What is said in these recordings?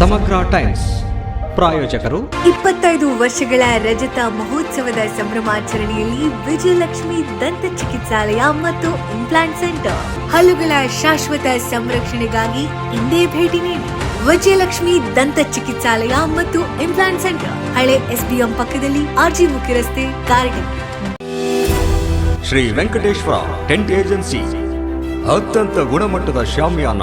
ಸಮಗ್ರ ಟೈಮ್ಸ್ ಪ್ರಾಯೋಜಕರು. ಇಪ್ಪತ್ತೈದು ವರ್ಷಗಳ ರಜತ ಮಹೋತ್ಸವದ ಸಂಭ್ರಮಾಚರಣೆಯಲ್ಲಿ ವಿಜಯಲಕ್ಷ್ಮಿ ದಂತ ಚಿಕಿತ್ಸಾಲಯ ಮತ್ತು ಇಂಪ್ಲಾಂಟ್ ಸೆಂಟರ್ ಹಲ್ಲುಗಳ ಶಾಶ್ವತ ಸಂರಕ್ಷಣೆಗಾಗಿ ಇಂದೇ ಭೇಟಿ ನೀಡಿ. ವಿಜಯಲಕ್ಷ್ಮಿ ದಂತ ಚಿಕಿತ್ಸಾಲಯ ಮತ್ತು ಇಂಪ್ಲಾಂಟ್ ಸೆಂಟರ್ ಹಳೆ ಎಸ್ಬಿಎಂ ಪಕ್ಕದಲ್ಲಿ ಆರ್ಜಿ ಮುಖ್ಯ ರಸ್ತೆ ಕಾರಣ ಶ್ರೀ ವೆಂಕಟೇಶ್ವರ ಟೆಂಟ್ ಏಜೆನ್ಸಿ. ಅತ್ಯಂತ ಗುಣಮಟ್ಟದ shamiana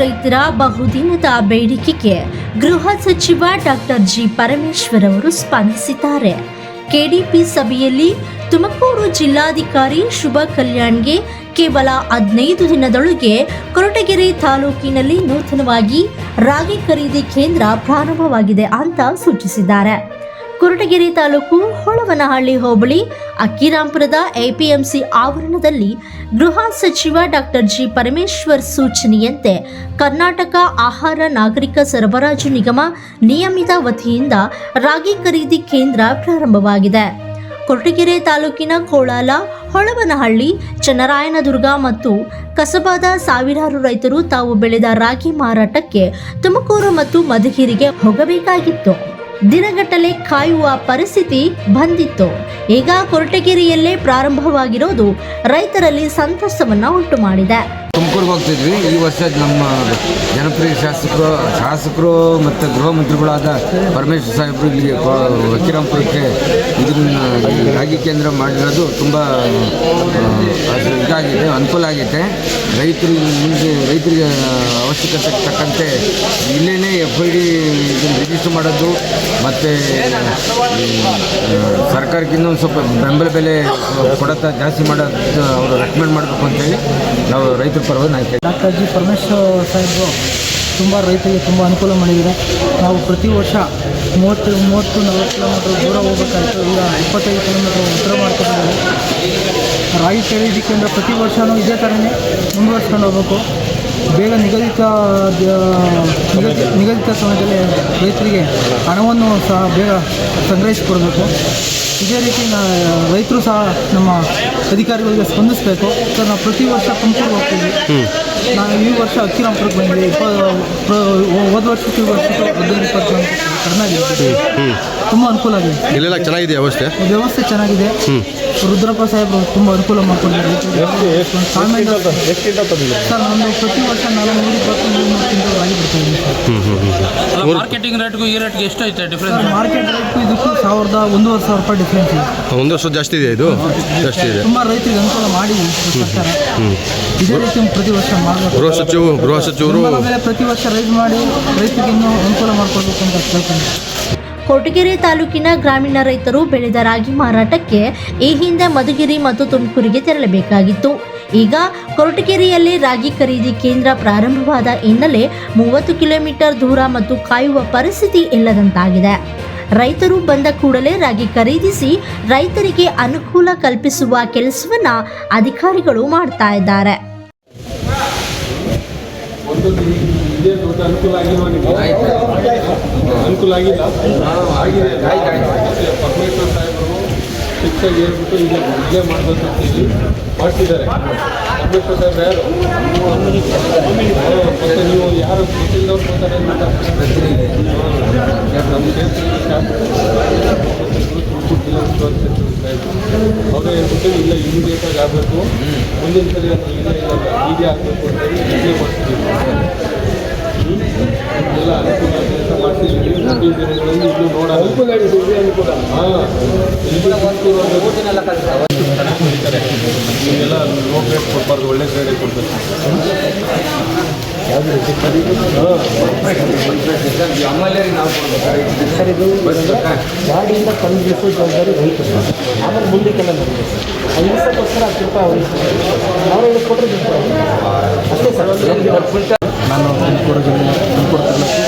ರೈತರ ಬಹುದಿನದ ಬೇಡಿಕೆಗೆ ಗೃಹ ಸಚಿವ ಡಾಕ್ಟರ್ ಜಿ ಪರಮೇಶ್ವರ್ ಅವರು ಸ್ಪಂದಿಸಿದ್ದಾರೆ. ಕೆಡಿಪಿ ಸಭೆಯಲ್ಲಿ ತುಮಕೂರು ಜಿಲ್ಲಾಧಿಕಾರಿ ಶುಭ ಕಲ್ಯಾಣ್ಗೆ ಕೇವಲ ಹದಿನೈದು ದಿನದೊಳಗೆ ಕೊರಟಗೆರೆ ತಾಲೂಕಿನಲ್ಲಿ ನೂತನವಾಗಿ ರಾಗಿ ಖರೀದಿ ಕೇಂದ್ರ ಪ್ರಾರಂಭವಾಗಿದೆ ಅಂತ ಸೂಚಿಸಿದ್ದಾರೆ. ಕೊರಟಗೆರೆ ತಾಲೂಕು ಹೊಳವನಹಳ್ಳಿ ಹೋಬಳಿ, ಅಕ್ಕಿರಾಂಪುರದ ಎಪಿಎಂಸಿ ಆವರಣದಲ್ಲಿ ಗೃಹ ಸಚಿವ ಡಾಕ್ಟರ್ ಜಿ ಪರಮೇಶ್ವರ್ ಸೂಚನೆಯಂತೆ ಕರ್ನಾಟಕ ಆಹಾರ ನಾಗರಿಕ ಸರಬರಾಜು ನಿಗಮ ನಿಯಮಿತ ವತಿಯಿಂದ ರಾಗಿ ಖರೀದಿ ಕೇಂದ್ರ ಪ್ರಾರಂಭವಾಗಿದೆ. ಕೊರಟಗೆರೆ ತಾಲೂಕಿನ ಕೋಳಾಲ, ಹೊಳವನಹಳ್ಳಿ, ಚನ್ನರಾಯನದುರ್ಗ ಮತ್ತು ಕಸಬಾದ ಸಾವಿರಾರು ರೈತರು ತಾವು ಬೆಳೆದ ರಾಗಿ ಮಾರಾಟಕ್ಕೆ ತುಮಕೂರು ಮತ್ತು ಮಧುಗಿರಿಗೆ ಹೋಗಬೇಕಾಗಿತ್ತು. ದಿನಗಟ್ಟಲೆ ಕಾಯುವ ಪರಿಸ್ಥಿತಿ ಬಂದಿತ್ತು. ಈಗ ಕೊರಟಗೆರೆಯಲ್ಲೇ ಪ್ರಾರಂಭವಾಗಿರೋದು ರೈತರಲ್ಲಿ ಸಂತಸವನ್ನ ಉಂಟು ಮಾಡಿದೆ ತುಮಕೂರಿಗೆ ಹೋಗ್ತಿದ್ವಿ. ಈ ವರ್ಷ ನಮ್ಮ ಜನಪ್ರಿಯ ಶಾಸಕರು ಶಾಸಕರು ಮತ್ತು ಗೃಹ ಮಂತ್ರಿಗಳಾದ ಪರಮೇಶ್ವರ ಸಾಹೇಬರು ಇಲ್ಲಿ ವಕೀರಾಂಪುರಕ್ಕೆ ಇದನ್ನು ರಾಗಿ ಕೇಂದ್ರ ಮಾಡಿರೋದು ತುಂಬ ಇದಾಗಿದೆ, ಅನುಕೂಲ ಆಗಿದೆ. ರೈತರಿಗೆ ಮುಂದೆ ರೈತರಿಗೆ ಅವಶ್ಯಕತೆ ತಕ್ಕಂತೆ ಇಲ್ಲೇ ಎಫ್ ಐ ಡಿ ರಿಜಿಸ್ಟರ್ ಮಾಡೋದು, ಮತ್ತು ಸರ್ಕಾರಕ್ಕೆ ಇನ್ನೊಂದು ಸ್ವಲ್ಪ ಬೆಂಬಲ ಬೆಲೆ ಕೊಡತ್ತ ಜಾಸ್ತಿ ಮಾಡೋದು ಅವರು ರೆಕಮೆಂಡ್ ಮಾಡಬೇಕು ಅಂತೇಳಿ ನಾವು ರೈತರ ಪರವಾಗಿ ನಾನು ಕೇಳಿ ಡಾಕ್ಟರ್ ಜಿ ಪರಮೇಶ್ವರ್ ಸಾಹೇಬರು, ತುಂಬ ರೈತರಿಗೆ ತುಂಬ ಅನುಕೂಲ ಮಾಡಿದ್ದಾರೆ. ನಾವು ಪ್ರತಿ ವರ್ಷ ಮೂವತ್ತು ಮೂವತ್ತು, ನಲವತ್ತು ಕಿಲೋಮೀಟರ್ ದೂರ ಹೋಗ್ಬೇಕಾಯ್ತು. ಈಗ ಇಪ್ಪತ್ತೈದು ಕಿಲೋಮೀಟರ್ ಉತ್ತರ ಮಾಡ್ಕೊಂಡಿದ್ದಾರೆ ರಾಗಿ ಕೇಳಿದ್ದಕ್ಕೆ ಅಂದರೆ ಪ್ರತಿ ವರ್ಷವೂ ಇದೇ ಥರನೇ ಮುಂದುವರ್ಸ್ಕೊಂಡು ಹೋಗ್ಬೇಕು. ಬೇಗ ನಿಗದಿತ ನಿಗದಿತ ನಿಗದಿತ ಸಮಯದಲ್ಲಿ ರೈತರಿಗೆ ಹಣವನ್ನು ಸಹ ಬೇಗ ಸಂಗ್ರಹಿಸಿಕೊಡಬೇಕು. ಇದೇ ರೀತಿ ನಾ ರೈತರು ಸಹ ನಮ್ಮ ಅಧಿಕಾರಿಗಳಿಗೆ ಸ್ಪಂದಿಸಬೇಕು. ಸರ್ ನಾವು ಪ್ರತಿ ವರ್ಷ ತುಮಕೂರು ಹೋಗ್ತೀವಿ. ನಾನು ಈ ವರ್ಷ ಅಕ್ಕಿರಾಂಪುರಕ್ಕೆ ಬಂದಿದ್ದೀವಿ ಇಪ್ಪ ಹೋದ ವರ್ಷಕ್ಕೆ ಈ ವರ್ಷಕ್ಕೆ ಹದಿನೈದು ಇಪ್ಪತ್ತು ಕಡಿಮೆ ಆಗಿದೆ. ತುಂಬ ಅನುಕೂಲ ಆಗಿದೆ. ಇಲ್ಲೆಲ್ಲ ಚೆನ್ನಾಗಿದೆ ವ್ಯವಸ್ಥೆ? ವ್ಯವಸ್ಥೆ ಚೆನ್ನಾಗಿದೆ. ರುದ್ರಪ್ಪ ಸಾಹೇಬ್ ತುಂಬ ಅನುಕೂಲ ಮಾಡ್ಕೊಂಡಿದ್ದಾರೆ ಸರ್ ನಮ್ಮದು ಪ್ರತಿ ವರ್ಷ ನಾನು ನೂರ ಇಪ್ಪತ್ತು ನೂರು ಕ್ವಿಂಟಲ್ ರಾಗಿ ಅಲ್ಲ ಮಾರ್ಕೆಟಿಂಗ್ ರೇಟ್ಗೂ ಈ ರೇಟ್ಗೆ ಎಷ್ಟು ಐತೆ ಡಿಫ್ರೆನ್ಸ್ ಮಾರ್ಕೆಟ್ ರೇಟ್ಗೂ ಇದಕ್ಕೂ ಸಾವಿರದ ಒಂದೂವರೆ ಸಾವಿರ ರೂಪಾಯಿ ಡಿಫ್ರೆನ್ಸ್ ಇದೆ. ಒಂದು ವರ್ಷ ಜಾಸ್ತಿ ಇದೆ? ಇದು. ಜಾಸ್ತಿ ಇದೆ. ತುಂಬ ರೈತರಿಗೆ ಅನುಕೂಲ ಮಾಡಿ ಸರ್ಕಾರ. ಇದೇ ರೀತಿ ಪ್ರತಿ ವರ್ಷ ಮಾಡಬೇಕು. ಗೃಹ ಸಚಿವ ಗೃಹ ಸಚಿವರು ಪ್ರತಿ ವರ್ಷ ರೈಸ್ ಮಾಡಿ ರೈತರಿಗೆ ಇನ್ನೂ ಅನುಕೂಲ ಮಾಡಿಕೊಡ್ಬೇಕು ಅಂತ ಕೇಳ್ತೀನಿ. ಕೊಟಗೆರೆ ತಾಲೂಕಿನ ಗ್ರಾಮೀಣ ರೈತರು ಬೆಳೆದ ರಾಗಿ ಮಾರಾಟಕ್ಕೆ ಈ ಹಿಂದೆ ಮಧುಗಿರಿ ಮತ್ತು ತುಮಕೂರಿಗೆ ತೆರಳಬೇಕಾಗಿತ್ತು. ಈಗ ಕೊರಟಗೆರೆಯಲ್ಲಿ ರಾಗಿ ಖರೀದಿ ಕೇಂದ್ರ ಪ್ರಾರಂಭವಾದ ಹಿನ್ನೆಲೆ ಮೂವತ್ತು ಕಿಲೋಮೀಟರ್ ದೂರ ಮತ್ತು ಕಾಯುವ ಪರಿಸ್ಥಿತಿ ಇಲ್ಲದಂತಾಗಿದೆ ರೈತರು ಬಂದ ಕೂಡಲೇ ರಾಗಿ ಖರೀದಿಸಿ ರೈತರಿಗೆ ಅನುಕೂಲ ಕಲ್ಪಿಸುವ ಕೆಲಸವನ್ನ ಅಧಿಕಾರಿಗಳು ಮಾಡ್ತಾ ಇದ್ದಾರೆ. ಅನುಕೂಲ ಫಿಕ್ಸಾಗಿ ಹೇಳ್ಬಿಟ್ಟು ಈಗ ಇಲ್ಲೇ ಮಾಡಬೇಕು ಅಂತ ಹೇಳಿ ಮಾಡ್ತಿದ್ದಾರೆ. ಪರಮೇಶ್ವರ್ ಸಾಹೇಬ್ರು ಯಾರು? ಮತ್ತೆ ನೀವು ಯಾರು ಗೊತ್ತಿಲ್ಲದವ್ರು ಬರ್ತಾರೆ ಅಂತ ನಮ್ಮ ಕ್ಷೇತ್ರದ ಶಾಸಕರು ತುಮಕೂರು ಜಿಲ್ಲಾ ಉಸ್ತುವಾರಿ ಸಚಿವರು ಸಾಹೇಬ್ರು ಅವರೇ ಹೇಳ್ಬಿಟ್ಟು ಇಲ್ಲ ಇಮಿಡಿಯೇಟಾಗಿ ಆಗಬೇಕು. ಮುಂದಿನ ಸರಿ ಅದು ಇಲ್ಲ ಹೀಗೆ ಆಗಬೇಕು ಅಂತ ಹೇಳಿ ಹೀಗೆ ಮಾಡ್ತೀವಿ ಎಲ್ಲ ಅನುಕೂಲ ಮಾಡ್ತಿದ್ದೀವಿ ಮುಂದಿನ ದಿನಗಳಲ್ಲಿ ಇನ್ನೂ ನೋಡೋಣ ಹಾಂ ಇಲ್ಲಿ ನಿಮಗೆಲ್ಲ ಲೋ ಗ್ರೇಡ್ ಕೊಡಬಾರ್ದು ಒಳ್ಳೆ ಗ್ರೇಡೇ ಕೊಡಬೇಕು ಗಾಡಿಯಿಂದ ತಂದಿಸೋ ಜವಾಬ್ದಾರಿ ರೈತರು ಆಮೇಲೆ ಮುಂದಕ್ಕೆಲ್ಲ ನಮಗೆ ಐವತ್ತಕ್ಕೋಸ್ಕರ ಹತ್ತು ರೂಪಾಯಿ ಹೇಳಿಕೊಟ್ರೆ ಅಷ್ಟೇ ಸರ್ ನಾನು ತುಮಕೂರು ಜಿಲ್ಲೆ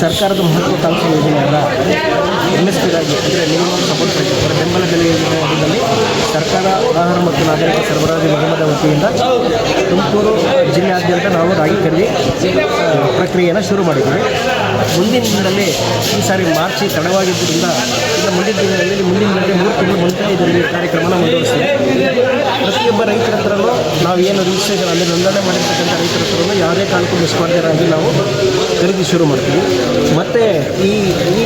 ಸರ್ಕಾರದ ಮಹತ್ವಾಕಾಂಕ್ಷಿ ಯೋಜನೆಯಾದ ಎಂ ಎಸ್ ಪಿಗಾಗಿ ಅಂದರೆ ಮಿನಿಮಮ್ ಸಪೋರ್ಟ್ ಪ್ರೈಸ್ ಅಂದರೆ ಬೆಂಬಲ ಬೆಲೆ ಯೋಜನೆಯಲ್ಲಿ ಸರ್ಕಾರ ಆಹಾರ ಮತ್ತು ನಾಗರಿಕ ಸರಬರಾಜು ನಿಗಮದ ವತಿಯಿಂದ ತುಮಕೂರು ಜಿಲ್ಲೆಯಾದ್ಯಂತ ನಾವು ರಾಗಿ ಖರೀದಿ ಪ್ರಕ್ರಿಯೆಯನ್ನು ಶುರು ಮಾಡಿದ್ದೀವಿ ಮುಂದಿನ ದಿನದಲ್ಲಿ ಈ ಸಾರಿ ಮಾರ್ಚ್ ತಡವಾಗಿದ್ದರಿಂದ ಈಗ ಮುಂದಿನ ದಿನದಲ್ಲಿ ಮುಂದಿನ ದಿನದಲ್ಲಿ ಮೂರು ತಿಂಗಳು ಮುಂಚೆ ಇದರಲ್ಲಿ ಕಾರ್ಯಕ್ರಮನ ಮುಂದುವರಿಸ್ತೀವಿ ಪ್ರತಿಯೊಬ್ಬ ರೈತರ ಹತ್ರನೂ ನಾವು ಏನು ರಿಜಿಸ್ಟ್ರೇಷನ್ ಅಲ್ಲಿ ನೋಂದಣಿ ಮಾಡಿರ್ತಕ್ಕಂಥ ರೈತರ ಹತ್ರನೂ ಯಾವುದೇ ಕಾರಣಕ್ಕೂ ಮಿಸ್ ಮಾಡದಿರಾಗಿ ನಾವು ಖರೀದಿ ಶುರು ಮಾಡ್ತೀವಿ. ಮತ್ತು ಈ ಈ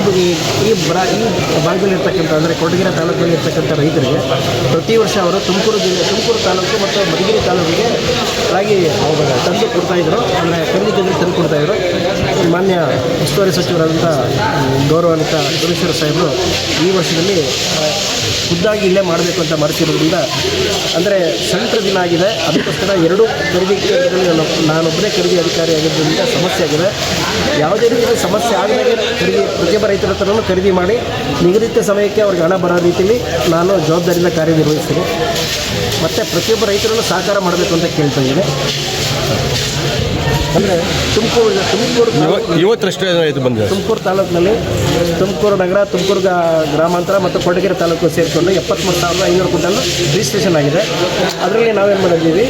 ಈ- ಬ್ರ, ಈ ಭಾಗದಲ್ಲಿರ್ತಕ್ಕಂಥ, ಅಂದರೆ ಕೊಡಗಿನ ತಾಲೂಕಿನಲ್ಲಿ ಇರ್ತಕ್ಕಂಥ ರೈತರಿಗೆ ಪ್ರತಿ ವರ್ಷ ಅವರು ತುಮಕೂರು ಜಿಲ್ಲೆ, ತುಮಕೂರು ತಾಲೂಕು ಮತ್ತು ಮಧುಗಿರಿ ತಾಲೂಕಿಗೆ ರಾಗಿ ತಂದು ಕೊಡ್ತಾಯಿದ್ರು ಅಂದರೆ ಖರೀದಿ ಕೇಂದ್ರ ತಂದು ಕೊಡ್ತಾಯಿದ್ರು ಮಾನ್ಯ ಉಸ್ತುವಾರಿ ಸಚಿವರಾದಂಥ ಗೌರವಾನ್ವಿತ ಗುರೇಶ್ವರ ಸಾಹೇಬರು ಈ ವರ್ಷದಲ್ಲಿ ಖುದ್ದಾಗಿ ಇಲ್ಲೇ ಮಾಡಬೇಕು ಅಂತ ಮಾಡ್ತಿರೋದ್ರಿಂದ ಅಂದರೆ ಸಂಕಟ ದಿನ ಆಗಿದೆ. ಅದಕ್ಕೋಸ್ಕರ ಎರಡು ಖರೀದಿ ಕೇಂದ್ರದಲ್ಲಿ ನಾನು ನಾನೊಬ್ಬನೇ ಖರೀದಿ ಅಧಿಕಾರಿ ಆಗಿರೋದ್ರಿಂದ ಸಮಸ್ಯೆ ಆಗಿದೆ. ಯಾವುದೇ ರೀತಿಯ ಸಮಸ್ಯೆ ಆಗದೆ ಖರೀದಿ ಪ್ರತಿಯೊಬ್ಬ ರೈತರ ಹತ್ರನೂ ಖರೀದಿ ಮಾಡಿ ನಿಗದಿತ ಸಮಯಕ್ಕೆ ಅವ್ರಿಗೆ ಹಣ ಬರೋ ರೀತಿಯಲ್ಲಿ ನಾನು ಜವಾಬ್ದಾರಿಯಿಂದ ಕಾರ್ಯನಿರ್ವಹಿಸ್ತೀನಿ. ಮತ್ತು ಪ್ರತಿಯೊಬ್ಬ ರೈತರನ್ನು ಸಹಕಾರ ಮಾಡಬೇಕು ಅಂತ ಕೇಳ್ತಾ ಇದ್ದೀನಿ. ಅಂದರೆ ತುಮಕೂರು ತುಮಕೂರು ಇವತ್ತಷ್ಟೇ ಬಂದಿದೆ ತುಮಕೂರು ತಾಲೂಕಿನಲ್ಲಿ ತುಮಕೂರು ನಗರ ತುಮಕೂರು ಗ್ರಾಮಾಂತರ ಮತ್ತು ಕೊಡಗೆರೆ ತಾಲೂಕು ಸೇರಿಕೊಂಡು ಎಪ್ಪತ್ತ್ಮೂರು ಸಾವಿರದ ಐನೂರು ಕ್ವಿಂಟಲ್ ರಿಜಿಸ್ಟ್ರೇಷನ್ ಆಗಿದೆ. ಅದರಲ್ಲಿ ನಾವೇನು ಮಾಡಿದ್ದೀವಿ?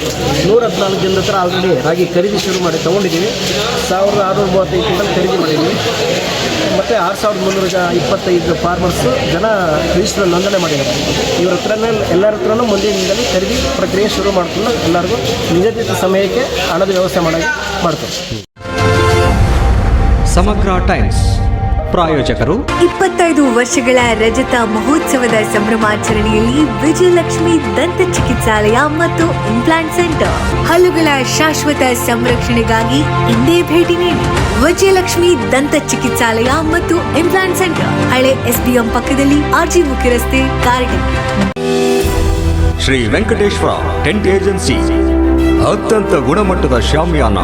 ನೂರ ಹದಿನಾಲ್ಕು ಜನದ ಹತ್ರ ಆಲ್ರೆಡಿ ರಾಗಿ ಖರೀದಿ ಶುರು ಮಾಡಿ ತೊಗೊಂಡಿದ್ದೀವಿ. ಸಾವಿರದ ಆರುನೂರ ಮೂವತ್ತೈದು ಕ್ವಿಂಟಲ್ ಖರೀದಿ ಮಾಡಿದ್ದೀವಿ. ಮತ್ತು ಆರು ಸಾವಿರದ ಮುನ್ನೂರ ಇಪ್ಪತ್ತೈದು ಫಾರ್ಮರ್ಸು ಜನ ರಿಜಿಸ್ಟರ್ ನೋಂದಣಿ ಮಾಡಿದ್ದಾರೆ. ಇವ್ರ ಹತ್ರನೇ ಎಲ್ಲರ ಹತ್ರನೂ ಮುಂದಿನ ದಿನದಲ್ಲಿ ಖರೀದಿ ಪ್ರಕ್ರಿಯೆ ಶುರು ಮಾಡಿಕೊಂಡು ಎಲ್ಲರಿಗೂ ನಿಗದಿತ ಸಮಯಕ್ಕೆ ಹಣದ ವ್ಯವಸ್ಥೆ ಮಾಡಿ ಮಾಡ್ತಾರೆ ಸಮಗ್ರ ಟೈಮ್ಸ್ ಪ್ರಾಯೋಜಕರು. ಇಪ್ಪತ್ತೈದು ವರ್ಷಗಳ ರಜತ ಮಹೋತ್ಸವದ ಸಂಭ್ರಮಾಚರಣೆಯಲ್ಲಿ ವಿಜಯಲಕ್ಷ್ಮಿ ದಂತ ಚಿಕಿತ್ಸಾಲಯ ಮತ್ತು ಇಂಪ್ಲಾಂಟ್ ಸೆಂಟರ್ ಹಲ್ಲುಗಳ ಶಾಶ್ವತ ಸಂರಕ್ಷಣೆಗಾಗಿ ಇಂದೇ ಭೇಟಿ ನೀಡಿ. ವಿಜಯಲಕ್ಷ್ಮಿ ದಂತ ಚಿಕಿತ್ಸಾಲಯ ಮತ್ತು ಇಂಪ್ಲಾಂಟ್ ಸೆಂಟರ್ ಹಳೆ ಎಸ್ಬಿಎಂ ಪಕ್ಕದಲ್ಲಿ ಆರ್ಜಿ ಮುಖ್ಯ ರಸ್ತೆ ಕಾರಟಗಿ ಶ್ರೀ ವೆಂಕಟೇಶ್ವರ ಟೆಂಟ್ ಏಜೆನ್ಸಿ ಅತ್ಯಂತ ಗುಣಮಟ್ಟದ shamiana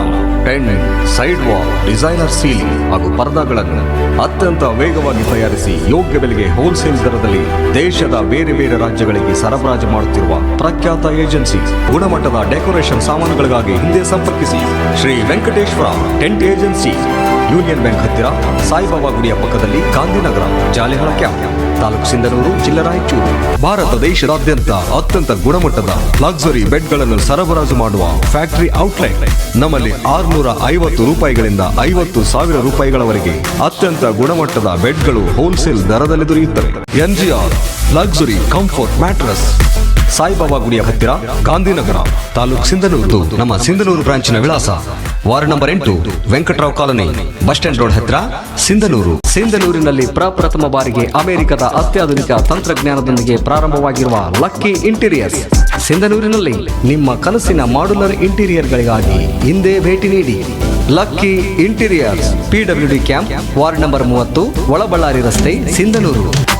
tent side wall designer ceiling ಹಾಗೂ ಪರದಾಗಳನ್ನು ಅತ್ಯಂತ ವೇಗವಾಗಿ ತಯಾರಿಸಿ ಯೋಗ್ಯ ಬೆಲೆಗೆ ಹೋಲ್ಸೇಲ್ ದರದಲ್ಲಿ ದೇಶದ ಬೇರೆ ಬೇರೆ ರಾಜ್ಯಗಳಿಗೆ ಸರಬರಾಜು ಮಾಡುತ್ತಿರುವ ಪ್ರಖ್ಯಾತ ಏಜೆನ್ಸಿ, ಗುಣಮಟ್ಟದ ಡೆಕೋರೇಷನ್ ಸಾಮಾನುಗಳಿಗಾಗಿ ಹಿಂದೆ ಸಂಪರ್ಕಿಸಿ. Shri Venkateshwara tent agency. Union bank ಹತ್ತಿರ ಸಾಯಿಬಾಬಾ ಗುಡಿಯ ಪಕ್ಕದಲ್ಲಿ ಗಾಂಧಿನಗರ, ಜಾಲಿಹಳ ಕ್ಯಾಂಪ್, ತಾಲೂಕು ಸಿಂಧನೂರು, ಜಿಲ್ಲಾ ರಾಯಚೂರು. ಭಾರತ ದೇಶದಾದ್ಯಂತ ಅತ್ಯಂತ ಗುಣಮಟ್ಟದ ಲಕ್ಸುರಿ ಬೆಡ್ಗಳನ್ನು ಸರಬರಾಜು ಮಾಡುವ ಫ್ಯಾಕ್ಟರಿ ಔಟ್ಲೆಟ್ ನಮ್ಮಲ್ಲಿ ಆರುನೂರ ಐವತ್ತು ರೂಪಾಯಿಗಳಿಂದ ಐವತ್ತು ಸಾವಿರ ರೂಪಾಯಿಗಳವರೆಗೆ ಅತ್ಯಂತ ಗುಣಮಟ್ಟದ ಬೆಡ್ಗಳು ಹೋಲ್ಸೇಲ್ ದರದಲ್ಲಿ ದೊರೆಯುತ್ತವೆ. NGR luxury comfort mattress Saibaba ಗುಡಿಯ ಹತ್ತಿರ, ಗಾಂಧಿನಗರ, ತಾಲೂಕ್ ಸಿಂಧನೂರು. ನಮ್ಮ ಸಿಂಧನೂರು ಬ್ರಾಂಚಿನ ವಿಳಾಸ, ವಾರ್ಡ್ ನಂಬರ್ ಎಂಟು, Venkatrao colony, bus stand road ಹತ್ತಿರ, ಸಿಂಧನೂರು. ಸಿಂಧನೂರಿನಲ್ಲಿ ಪ್ರಪ್ರಥಮ ಬಾರಿಗೆ ಅಮೆರಿಕದ ಅತ್ಯಾಧುನಿಕ ತಂತ್ರಜ್ಞಾನದೊಂದಿಗೆ ಪ್ರಾರಂಭವಾಗಿರುವ ಲಕ್ಕಿ ಇಂಟೀರಿಯರ್ಸ್. ಸಿಂಧನೂರಿನಲ್ಲಿ ನಿಮ್ಮ ಕನಸಿನ ಮಾಡ್ಯುಲರ್ ಇಂಟೀರಿಯರ್ಗಳಿಗಾಗಿ ಹಿಂದೆ ಭೇಟಿ ನೀಡಿ. Lucky interiors PWD camp ward number ಮೂವತ್ತು ಒಳಬಳ್ಳಾರಿ ರಸ್ತೆ ಸಿಂಧನೂರು.